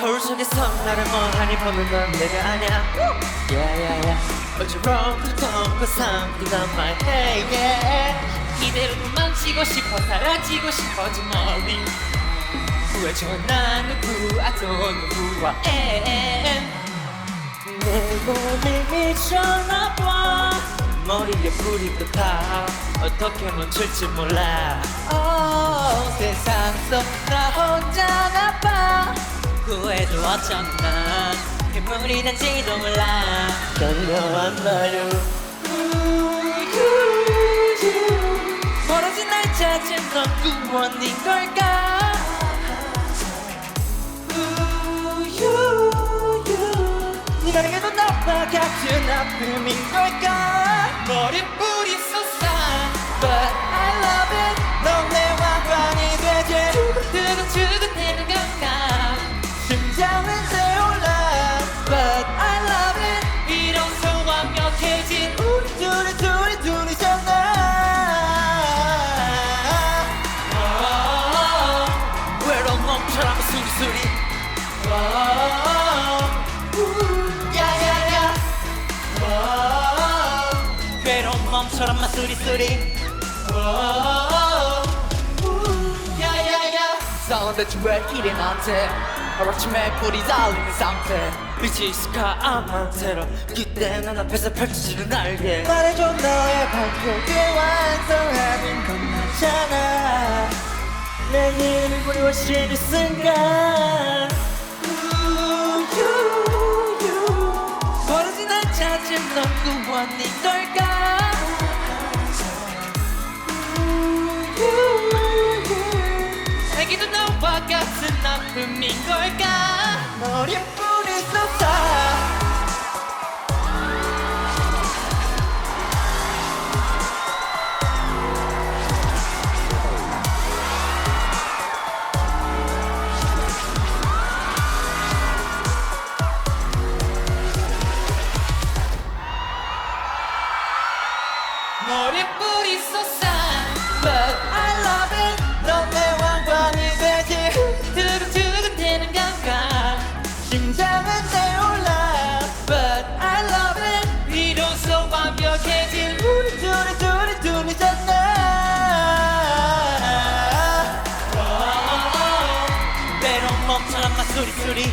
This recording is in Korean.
거울 속에서 나를 멍하니 보는 건 내가 아냐 Yeah, yeah, yeah. 어지러운 그痛그 something on my head, yeah. 이대로 도망치고 싶어 사라지고 싶어진 머리 구해줘 난 누구와도 누구와 엔내 몸이 미쳐나봐 머리에 불이 붙어 어떻게 멈출지 몰라. oh, 세상 속 나 혼자 나빠 구해도 어쩌나. 괴물이 난지도 몰라. 달려왔나요 멀어진 날 찾은 넌 구원인 걸까 나와 같은 아픔인 걸까? 머리뿌리 괴로운 멈춰라면 수리수리 야야야. 싸운데 왜 이래 나한테 하루아침에 불이 달리는 상태. 빛이 있을까 아마테로 그때 난 앞에서 펼쳐지는 날개. 말해줘 너의 발표를 완성하는 건 나잖아. 내 이름을 그리워지는 순간 버려진 날 찾은 넌 구원인 걸까 머리뿌리 쏘싸 I love it. 넌내 왕관이 되지. 두근두근 되는 감각 심장은 내올라. But I love it. 위로서 완벽해진 우리 둘이 둘이 둘이잖아 때론 멈춰라 마 수리수리